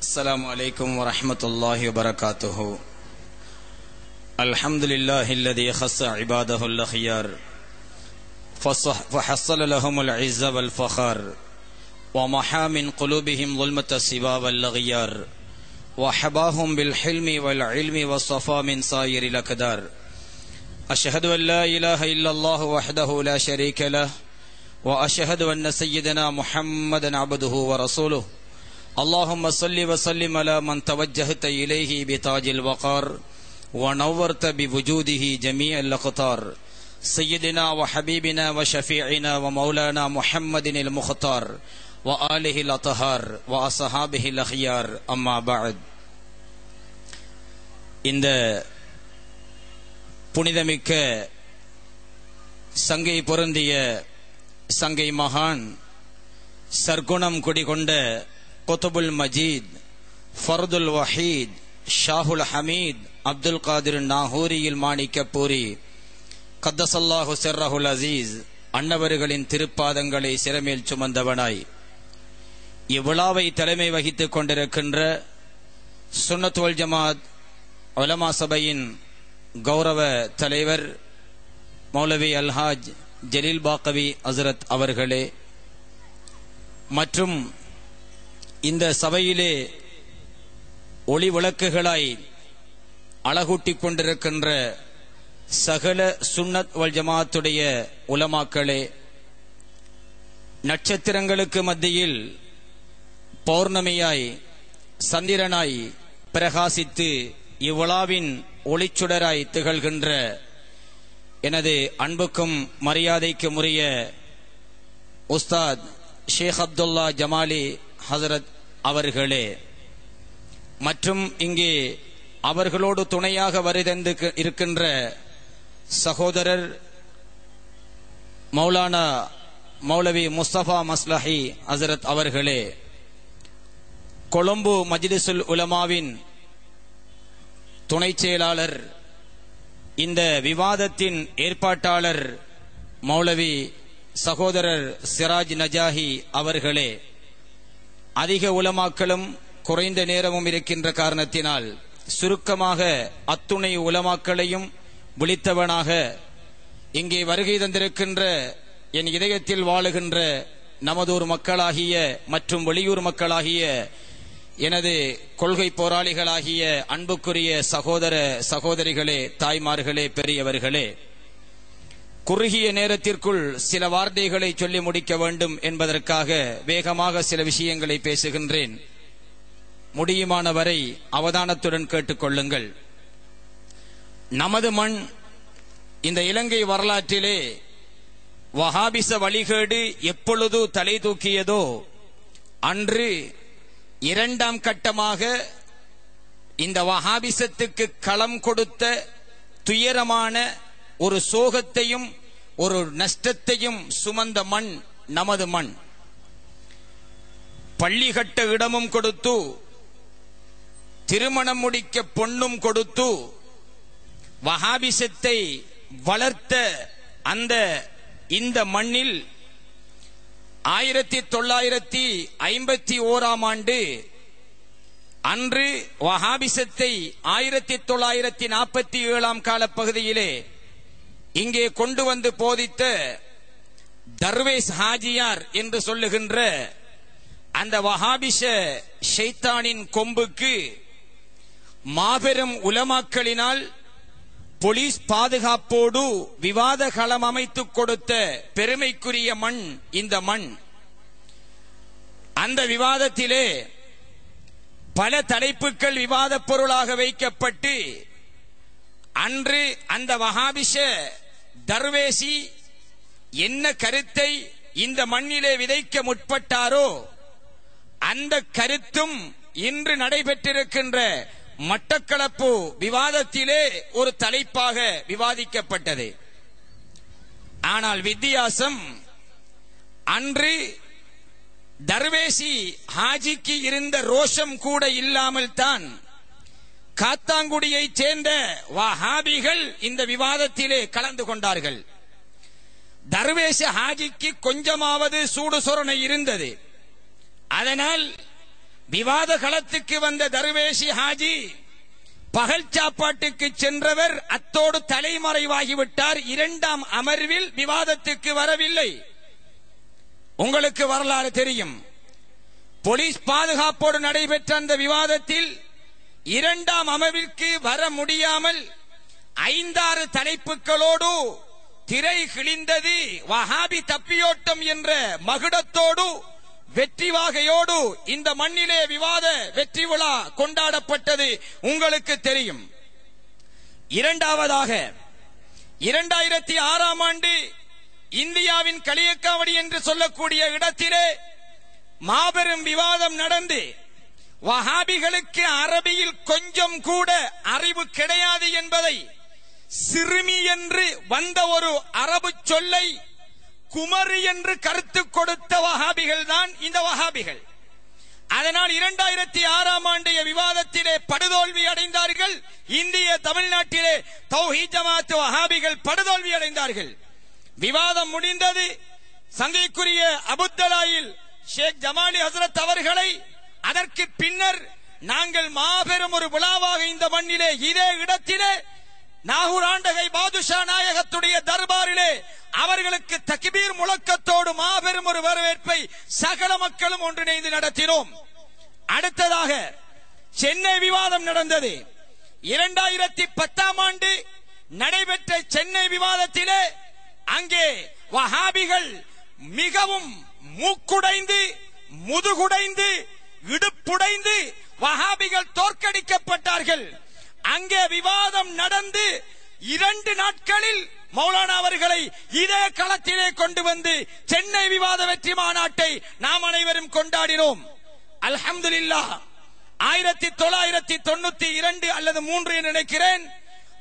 السلام عليكم ورحمة الله وبركاته. الحمد لله الذي خص عباده الأخيار فحصل لهم العز والفخار ومحى من قلوبهم ظلمة السبا واللغيار وحباهم بالحلم والعلم والصفا من سائر الأكدار أشهد أن لا إله إلا الله وحده لا شريك له وأشهد أن سيدنا محمدا عبده ورسوله. اللهم صل وسلم على من توجهت إليه بتاج الوقار ونورت بوجوده جميع الأقطار سيدنا وحبيبنا وشفيعنا ومولانا محمد المختار وآله الأطهار وأصحابه الأخيار أما بعد இந்த புனிதமிக்க சங்கை பொருந்திய சங்கை மகான் சர்க்குணம் குடிகொண்ட கொத்தபுல் மஜீத் ஃபர்துல் வஹீத் ஷாஹுல் ஹமீத் அப்துல் காதிர் நாகூரியில் மாணிக்கப்பூரி கத்தசல்லாஹு செர்ரஹுல் அசீஸ் அன்னவர்களின் திருப்பாதங்களை சிறமேல் சுமந்தவனாய். இவ்விழாவை தலைமை வகித்துக் கொண்டிருக்கின்ற சுன்னத்துவல் ஜமாத் உலமா சபையின் கௌரவ தலைவர் மௌலவி அல்ஹாஜ் ஜலீல் பாக்கவி அசரத் அவர்களே மற்றும் இந்த சபையிலே ஒளி விளக்குகளாய் அழகூட்டிக் கொண்டிருக்கின்ற சகல சுன்னத் வல் ஜமாத்துடைய உலமாக்களே நட்சத்திரங்களுக்கு மத்தியில் பௌர்ணமியாய் சந்திரனாய் பிரகாசித்து இவ்விழாவின் ஒளிச்சுடராய் திகழ்கின்ற எனது அன்புக்கும் மரியாதைக்கும் உரிய உஸ்தாத் ஷேக் அப்துல்லா ஜமாலி ஹசரத் அவர்களே. மற்றும் இங்கே அவர்களோடு துணையாக வருதந்து இருக்கின்ற சகோதரர் மௌலானா மௌலவி முஸ்தபா மஸ்லஹி ஹசரத் அவர்களே. கொழும்பு மஜ்லிசுல் உலமாவின் துணைச் செயலாளர் இந்த விவாதத்தின் ஏற்பாட்டாளர் மௌலவி சகோதரர் சிராஜ் நஜாஹி அவர்களே. அதிக உலமாக்களும் குறைந்த நேரமும் இருக்கின்ற காரணத்தினால் சுருக்கமாக அத்துணை உலமாக்களையும் விழித்தவனாக இங்கே வருகை தந்திருக்கின்ற என் இதயத்தில் வாழுகின்ற நமதூர் மக்களாகிய மற்றும் வெளியூர் மக்களாகிய எனது கொள்கை போராளிகளாகிய அன்புக்குரிய சகோதர சகோதரிகளே தாய்மார்களே பெரியவர்களே குறுகிய நேரத்திற்குள் சில வார்த்தைகளை சொல்லி முடிக்க வேண்டும் என்பதற்காக வேகமாக சில விஷயங்களை பேசுகின்றேன். முடியுமான வரை அவதானத்துடன் கேட்டுக்கொள்ளுங்கள் நமது மண் இந்த இலங்கை வரலாற்றிலே வஹாபிச வழிகேடு எப்பொழுது தலை தூக்கியதோ அன்று இரண்டாம் கட்டமாக இந்த வஹாபிசத்துக்கு களம் கொடுத்த துயரமான ஒரு சோகத்தையும் ஒரு நஷ்டத்தையும் சுமந்த மண் நமது மண். பள்ளி கட்ட இடமும் கொடுத்து திருமணம் முடிக்க பொண்ணும் கொடுத்து வகாபிசத்தை வளர்த்த அந்த இந்த மண்ணில் ஆயிரத்தி தொள்ளாயிரத்தி ஐம்பத்தி ஓராம் ஆண்டு அன்று வஹாபிசத்தை ஆயிரத்தி தொள்ளாயிரத்தி நாற்பத்தி ஏழாம் கால பகுதியிலே இங்கே கொண்டு வந்து போதித்த தர்வேஸ் ஹாஜியார் என்று சொல்லுகின்ற அந்த வஹாபிஷ ஷைத்தானின் கொம்புக்கு மாபெரும் உலமாக்களினால் போலீஸ் பாதுகாப்போடு விவாத களம் அமைத்துக் கொடுத்த பெருமைக்குரிய மண் இந்த மண். அந்த விவாதத்திலே பல தலைப்புகள் விவாத பொருளாக வைக்கப்பட்டு அன்று அந்த வஹாபிஷ தர்வேசி என்ன கருத்தை இந்த மண்ணிலே விதைக்க முற்பட்டாரோ அந்த கருத்தும் இன்று நடைபெற்றிருக்கின்ற மட்டக்களப்பு விவாதத்திலே ஒரு தலைப்பாக விவாதிக்கப்பட்டது. ஆனால் வித்தியாசம் அன்று தர்வேசி ஹாஜிக்கு இருந்த ரோஷம் கூட இல்லாமல் தான் காத்தாங்குடியைச் சேர்ந்த வஹாபிகள் இந்த விவாதத்திலே கலந்து கொண்டார்கள். தர்வேஷ ஹாஜிக்கு கொஞ்சமாவது சூடு சொரணை இருந்தது. அதனால் விவாத களத்துக்கு வந்த தர்வேஷி ஹாஜி பகல் சாப்பாட்டுக்கு சென்றவர். அத்தோடு தலைமறைவாகிவிட்டார். இரண்டாம் அமர்வில் விவாதத்துக்கு வரவில்லை. உங்களுக்கு வரலாறு தெரியும். போலீஸ் பாதுகாப்போடு நடைபெற்ற அந்த விவாதத்தில் இரண்டாம் அமர்விற்கு வர முடியாமல் ஐந்தாறு தலைப்புகளோடு திரை கிழிந்தது. வஹாபி தப்பியோட்டம் என்ற மகுடத்தோடு வெற்றி வாகையோடு இந்த மண்ணிலே விவாத வெற்றி விழா கொண்டாடப்பட்டது உங்களுக்கு தெரியும். இரண்டாவதாக இரண்டாயிரத்தி ஆறாம் ஆண்டு இந்தியாவின் களியக்காவடி என்று சொல்லக்கூடிய இடத்திலே மாபெரும் விவாதம் நடந்து வஹாபிகளுக்கு அரபியில் கொஞ்சம் கூட அறிவு கிடையாது என்பதை சிறுமி என்று வந்த ஒரு அரபு சொல்லை குமரி என்று கருத்து கொடுத்த வஹாபிகள் தான் இந்த வஹாபிகள். அதனால் இரண்டாயிரத்தி ஆறாம் ஆண்டைய விவாதத்திலே படுதோல்வி அடைந்தார்கள். இந்திய தமிழ்நாட்டிலே தௌஹி ஜமாத் வஹாபிகள் படுதோல்வி அடைந்தார்கள். விவாதம் முடிந்தது. சங்கைக்குரிய அபுத்தலாயில் ஷேக் ஜமாலி ஹசரத் அவர்களை அதற்கு பின்னர் நாங்கள் மாபெரும் ஒரு விழாவாக இந்த மண்ணிலே இதே இடத்திலே நாகூர் ஆண்டகை பாதுஷா நாயகத்துடைய தர்பாரிலே அவர்களுக்கு தக்பீர் முழக்கத்தோடு மாபெரும் ஒரு வரவேற்பை சகல மக்களும் ஒன்றிணைந்து நடத்தினோம். அடுத்ததாக சென்னை விவாதம் நடந்தது. இரண்டாயிரத்தி பத்தாம் ஆண்டு நடைபெற்ற சென்னை விவாதத்திலே அங்கே வஹாபிகள் மிகவும் மூக்குடைந்து முதுகுடைந்து இடுப்புடைந்து வஹாபிகள் தோற்கடிக்கப்பட்டார்கள். அங்கே விவாதம் நடந்து இரண்டு நாட்களில் மௌலானா அவர்களை இதே களத்திலே கொண்டு வந்து சென்னை விவாத வெற்றி மாநாட்டை நாம் அனைவரும் கொண்டாடினோம். அல்ஹம்துல்லா ஆயிரத்தி தொள்ளாயிரத்தி தொண்ணூத்தி இரண்டு அல்லது மூன்று என்று நினைக்கிறேன்.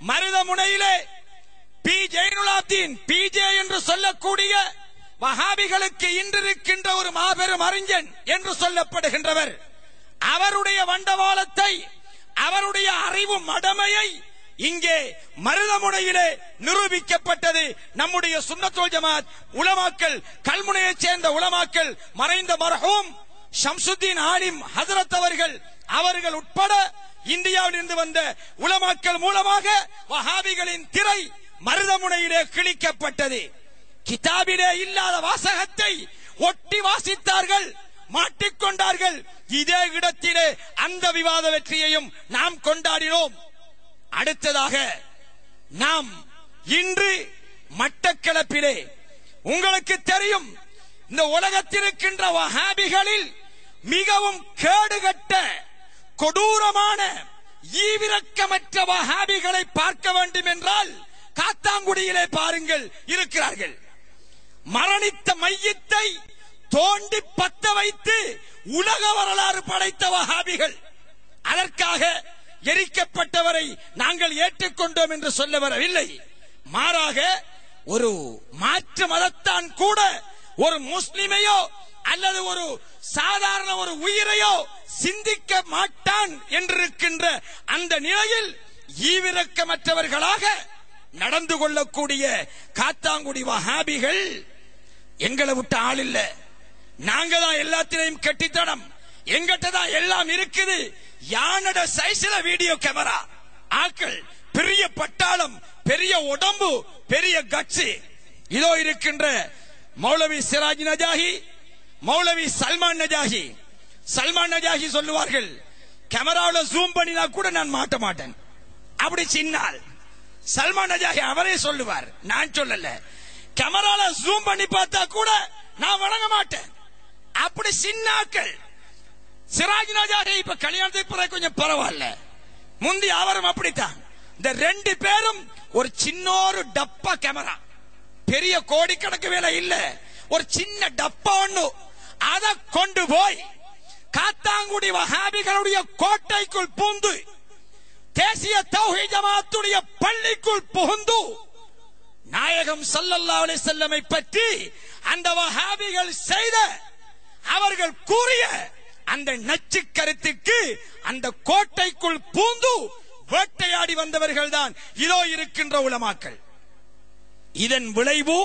மருதமுனையிலே பி. ஜெயினுலாப்தீன் பிஜே என்று சொல்லக்கூடிய வஹாபிகளுக்கு இன்றிருக்கின்ற ஒரு மாபெரும் அறிஞன் என்று சொல்லப்படுகின்றவர். அவருடைய வண்டவாளத்தை அவருடைய அறிவு மடமையை இங்கே மருதமுனையிலே நிரூபிக்கப்பட்டது நம்முடைய சுண்ணத்தோல் ஜமாத் உலமாக்கள் கல்முனையைச் சேர்ந்த உலமாக்கள் மறைந்த மரஹூம் ஷம்சுத்தீன் ஆலிம் ஹசரத் அவர்கள் அவர்கள் உட்பட இந்தியாவில் இருந்து வந்த உலமாக்கள் மூலமாக வஹாபிகளின் திரை மருதமுனையிலே கிழிக்கப்பட்டது. கிதாபிலே இல்லாத வாசகத்தை ஒட்டி வாசித்தார்கள் மாட்டிக்கொண்டார்கள். இதே இடத்திலே அந்த விவாத வெற்றியையும் நாம் கொண்டாடினோம். அடுத்ததாக நாம் இன்று மட்டக்களப்பிலே உங்களுக்கு தெரியும் இந்த உலகத்தில் இருக்கின்ற வஹாபிகளில் மிகவும் கேடுகட்ட கொடூரமான ஈவிரக்கமற்ற வஹாபிகளை பார்க்க வேண்டும் என்றால் காத்தாங்குடியிலே பாருங்கள் இருக்கிறார்கள். மரணித்த மையத்தை தோண்டி பத்த வைத்து உலக வரலாறு படைத்த வஹாபிகள். அதற்காக எரிக்கப்பட்டவரை நாங்கள் ஏற்றுக்கொண்டோம் என்று சொல்ல வரவில்லை. மாறாக ஒரு மாற்று மதத்தான் கூட ஒரு முஸ்லிமையோ அல்லது ஒரு சாதாரண ஒரு உயிரையோ சிந்திக்க மாட்டான் என்றிருக்கின்ற அந்த நிலையில் ஈவிரக்கமற்றவர்களாக நடந்து கொள்ளக்கூடிய காத்தாங்குடி வஹாபிகள் எங்களை விட்ட ஆள் இல்ல. நாங்க தான் எல்லாத்திலையும் கட்டித்தனம். எங்கிட்ட தான் எல்லாம் இருக்குது. யானட சைஸ்ல வீடியோ கேமரா. ஆக்கள் பெரிய பட்டாளம் பெரிய உடம்பு பெரிய கட்சி. இதோ இருக்கின்ற மௌலவி சிராஜ் நஜாஹி மௌலவி சல்மான் நஜாஹி சல்மான் நஜாகி சொல்லுவார்கள் கேமராவில் ஜூம் பண்ணினா கூட நான் மாட்ட மாட்டேன். அப்படி சின்னால். சல்மான் நஜாஹி அவரே சொல்லுவார். நான் சொல்லல. கேமரால ஜூம் பண்ணி பார்த்தா கூட நான் வணங்க மாட்டேன். அப்படி சின்னாக்கள். சிராஜ் நஜாஹி இப்ப கல்யாணத்துக்கு பிறகு கொஞ்சம் பரவாயில்ல. முந்தி அவரும் அப்படித்தான். இந்த ரெண்டு பேரும் ஒரு சின்னொரு டப்பா கேமரா. பெரிய கோடிக்கணக்கு வேலை இல்ல. ஒரு சின்ன டப்பா ஒண்ணு. அதை கொண்டு போய் காத்தாங்குடி வஹாபிகளுடைய கோட்டைக்குள் பூந்து தேசிய தௌஹி ஜமாத்துடைய பள்ளிக்குள் புகுந்து நாயகம் சல்லல்லா அலி செல்லமை பற்றி அந்த வஹாபிகள் செய்த அவர்கள் கூறிய அந்த நச்சு கருத்துக்கு அந்த கோட்டைக்குள் பூந்து வேட்டையாடி வந்தவர்கள் தான் இதோ இருக்கின்ற உலமாக்கள். இதன் விளைவு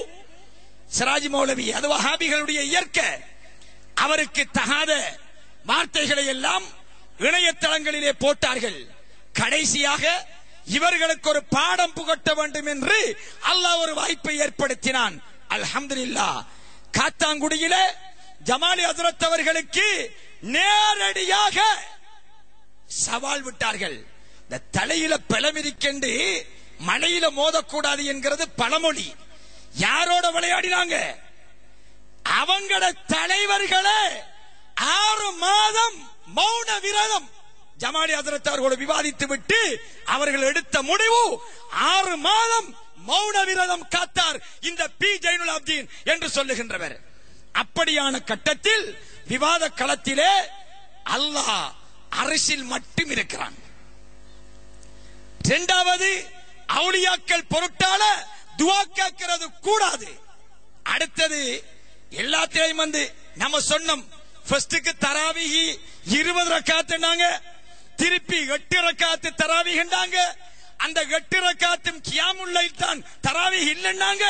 சிராஜ் மௌலவி அது வஹாபிகளுடைய இயற்கை. அவருக்கு தகாத வார்த்தைகளை எல்லாம் இணையதளங்களிலே போட்டார்கள். கடைசியாக இவர்களுக்கு ஒரு பாடம் புகட்ட வேண்டும் என்று அல்லாஹ் ஒரு வாய்ப்பை ஏற்படுத்தினான். அல்ஹம்துலில்லாஹ் காத்தாங்குடியில ஜமாலி அதுரத்தவர்களுக்கு அவர்களுக்கு நேரடியாக சவால் விட்டார்கள். இந்த தலையில பிளவிரிக்கண்டு மலையில மோதக்கூடாது என்கிறது பழமொழி. யாரோட விளையாடினாங்க? அவங்கள தலைவர்களே ஆறு மாதம் மௌன விரதம். ஜமாலி ஹசரத் விவாதித்து விட்டு அவர்கள் எடுத்த முடிவு ஆறு மாதம் மௌன விரதம் காத்தார் இந்த பி ஜெயினுல் அப்தீன் என்று சொல்லுகின்றவர். அப்படியான கட்டத்தில் விவாத களத்திலே அல்லாஹ் அரசில் மட்டும் இருக்கிறான். இரண்டாவது அவுளியாக்கள் பொருட்டால துவா கேட்கிறது கூடாது. அடுத்தது எல்லாத்திலையும் வந்து நம்ம சொன்னோம் ஃபர்ஸ்டுக்கு தராவிகி இருபது ரக்காத்துனாங்க திருப்பி எட்டு ரக்காத்து தராவிகின்றாங்க அந்த எட்டு ரக்காத்தும் கியாமுல்லை தான் தராவி இல்லைன்னாங்க.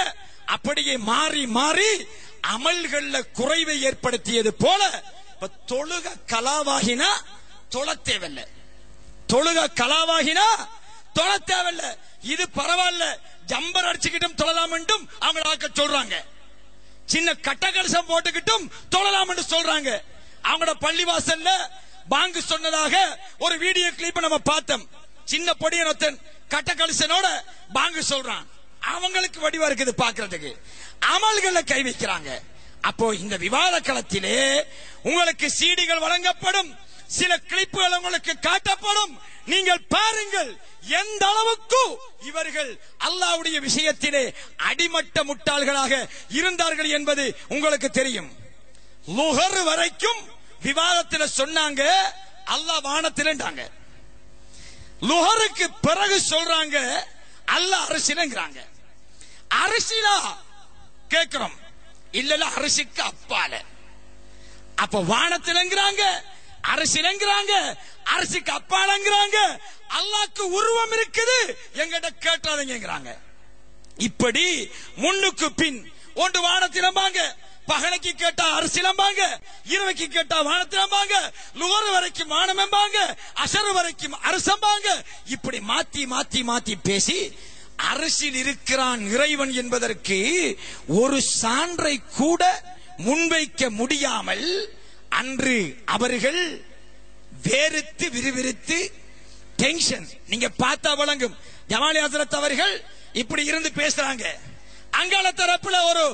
அப்படியே மாறி மாறி அமல்கள்ல குறைவை ஏற்படுத்தியது போல இப்ப தொழுக கலாவாகினா தொழ தேவையில்ல. தொழுக கலாவாகினா தொழ தேவையில்ல. இது பரவாயில்ல. ஜம்பர் அடிச்சுக்கிட்டும் தொழலாம் என்றும் அவங்க ஆக்க சொல்றாங்க. சின்ன கட்டகலசம் போட்டுக்கிட்டும் தொழலாம் என்று சொல்றாங்க. அவங்களோட பள்ளிவாசல்ல பாங்கு சொன்னதாக ஒரு வீடியோ கிளிப் நம்ம பார்த்தோம். சின்ன பொடியனொத்தன் கட்டக்கலிசனோட பாங்கு சொல்றான். அவங்களுக்கு வடிவா இருக்குது பாக்குறதுக்கு அமல்களை கை வைக்கிறாங்க. அப்போ இந்த விவாத களத்திலே உங்களுக்கு சீடிகள் வழங்கப்படும். சில கிளிப்புகள் உங்களுக்கு காட்டப்படும். நீங்கள் பாருங்கள் எந்த அளவுக்கு இவர்கள் அல்லாவுடைய விஷயத்திலே அடிமட்ட முட்டாள்களாக இருந்தார்கள் என்பது உங்களுக்கு தெரியும். லுகர் வரைக்கும் விவாதத்தில் சொன்னாங்க அல்லாஹ் வானத்தில்ன்றாங்க. லுஹருக்கு பிறகு சொல்றாங்க அல்லாஹ் அரசியலுங்கிறாங்க அரசியலா கேட்கிறோம் இல்லல அரிசிக்கு அப்பால. அப்ப வானத்திலங்கிறாங்க அரசியலங்கிறாங்க அரசுக்கு அப்பாலங்கிறாங்க அல்லாக்கு உருவம் இருக்குது எங்கிட்ட கேட்டாதீங்கிறாங்க இப்படி முன்னுக்கு பின் ஒன்று வானத்திலம்பாங்க பகலைக்கு கேட்டா அரசியலம்பாங்க இரவைக்கு கேட்டா வானத்திலம்பாங்க லுகர் வரைக்கும் வானமெம்பாங்க அசரு வரைக்கும் அரசம்பாங்க இப்படி மாத்தி மாத்தி மாத்தி பேசி அரசில் இருக்கிறான் இறைவன் என்பதற்கு ஒரு சான்றை கூட முன்வைக்க முடியாமல் அன்று அவர்கள் வேறுத்து விறுவிறுத்து டென்ஷன் நீங்க பார்த்தா வழங்கும் ஜமாலி ஹசரத் அவர்கள் இப்படி இருந்து பேசுறாங்க. அங்கால தரப்புல ஒரு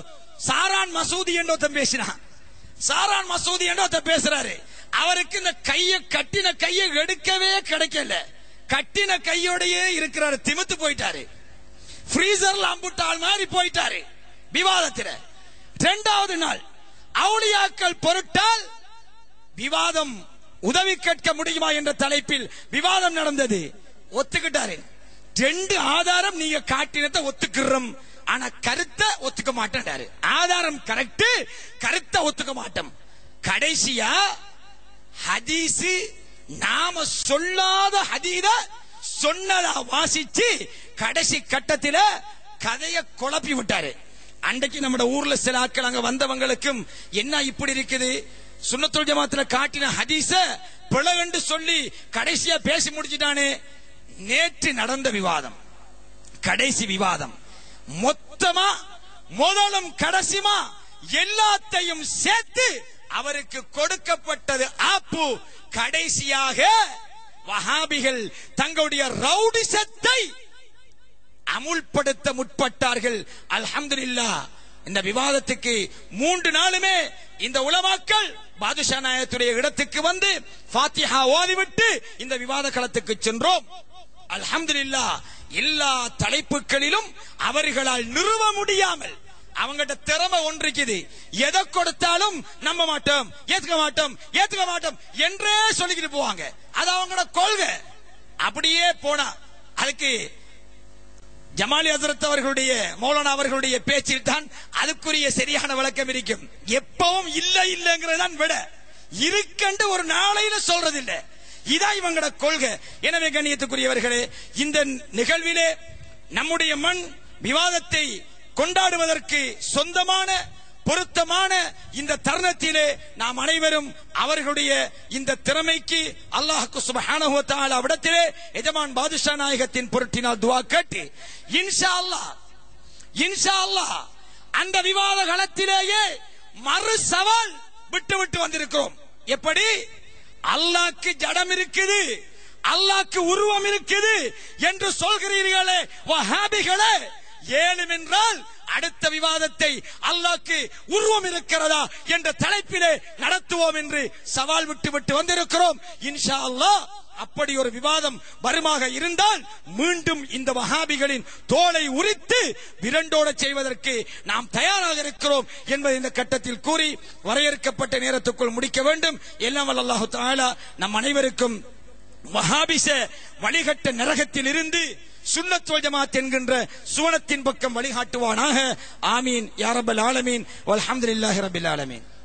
சாரான் மசூதி என்று ஒருத்தன் பேசினான். சாரான் மசூதி என்று பேசுறாரு. அவருக்கு இந்த கைய கட்டின கையை எடுக்கவே கிடைக்கல. கட்டின கையோடையே இருக்கிறாரு. திமித்து போயிட்டாரு. ஃப்ரீசர்ல அம்புட்டால் மாதிரி போயிட்டாரு. விவாதத்தில். இரண்டாவது நாள் அவுளியாக்கள் பொருட்டால் விவாதம் உதவி கேட்க முடியுமா என்ற தலைப்பில் விவாதம் நடந்தது. ஒத்துக்கிட்டாரு. ரெண்டு ஆதாரம் நீங்க காட்டினத்தை ஒத்துக்கிறோம். ஆனா கருத்தை ஒத்துக்க மாட்டேன்டாரு. ஆதாரம் கரெக்ட் கருத்தை ஒத்துக்க மாட்டோம். கடைசியா ஹதீஸ் நாம சொல்லாத ஹதீத சொன்னதா வாசிச்சு கடைசி கட்டத்தில கதைய குழப்பி விட்டாரு. அன்றைக்கு நம்ம ஊர்ல சில ஆட்கள் அங்க வந்தவங்களுக்கும் என்ன இப்படி இருக்குது? சுண்ணத்துல் ஜமாத்துல காட்டின ஹதீஸ பிளவென்று சொல்லி கடைசியா பேசி முடிச்சிட்டானே. நேற்று நடந்த விவாதம். கடைசி விவாதம். மொத்தமா முதலும் கடைசிமா எல்லாத்தையும் சேர்த்து அவருக்கு கொடுக்கப்பட்டது ஆப்பு. கடைசியாக வஹாபிகள் தங்களுடைய ரவுடிசத்தை அமுல்படுத்த முற்பட்டார்கள். அல்ஹம்துலில்லா இந்த விவாதத்துக்கு மூன்று நாளுமே இந்த உலமாக்கள் பாதுஷா நாயத்துடைய இடத்துக்கு வந்து ஃபாத்திஹா ஓதிவிட்டு இந்த விவாத களத்துக்கு சென்றோம். அல்ஹம்துலில்லா எல்லா தலைப்புகளிலும் அவர்களால் நிறுவ முடியாமல் அவங்ககிட்ட திறமை ஒன்றிக்குது. எதை கொடுத்தாலும் நம்ப மாட்டோம் ஏத்துக்க மாட்டோம் ஏத்துக்க மாட்டோம் என்றே சொல்லிக்கிட்டு போவாங்க. அது அவங்களோட கொள்கை. அப்படியே போனா அதுக்கு ஜமாலி அசரத் அவர்களுடைய மௌலானா அவர்களுடைய பேச்சில் தான் அதுக்குரிய சரியான விளக்கம் இருக்கும். எப்பவும் இல்லை இல்லங்கிறதான் விட. இருக்கண்டு ஒரு நாளையில சொல்றது இல்லை இதான் இவங்களோட கொள்கை. எனவே கண்ணியத்துக்குரியவர்களே இந்த நிகழ்விலே நம்முடைய மண் விவாதத்தை கொண்டாடுவதற்கு சொந்தமான பொருத்தமான இந்த தருணத்திலே நாம் அனைவரும் அவர்களுடைய இந்த திறமைக்கு அல்லாஹ்க்கு சுப்ஹானஹு வ எஜமான் பாதுஷா நாயகத்தின் பொருட்டினால் துவா கேட்டு இன்ஷா அல்லாஹ் இன்ஷா அல்லாஹ் அந்த விவாத களத்திலேயே மறு சவால் விட்டு விட்டு வந்திருக்கிறோம். எப்படி? அல்லாக்கு ஜடம் இருக்குது அல்லாக்கு உருவம் இருக்குது என்று சொல்கிறீர்களே வஹாபிகளே ஏழும் என்றால் அடுத்த விவாதத்தை அல்லாக்கு உருவம் இருக்கிறதா என்ற தலைப்பிலே நடத்துவோம் என்று சவால் விட்டு விட்டு வந்திருக்கிறோம். இன்ஷா அல்லாஹ் அப்படி ஒரு விவாதம் வருமாக இருந்தால் மீண்டும் இந்த வகாபிகளின் தோலை உரித்து விரண்டோட செய்வதற்கு நாம் தயாராக இருக்கிறோம் என்பதை இந்த கட்டத்தில் கூறி வரையறுக்கப்பட்ட நேரத்துக்குள் முடிக்க வேண்டும். எல்லாம் வல்ல அல்லாஹு நம் அனைவருக்கும் வஹாபிச வழிகட்ட நரகத்தில் இருந்து சுன்னத் ஜமாத் என்கின்ற சுவனத்தின் பக்கம் வழிகாட்டுவானாக. ஆமீன். யாரபல் ரப்பல் ஆலமீன். வல்ஹம்துலில்லாஹி ரபில் ஆலமீன்.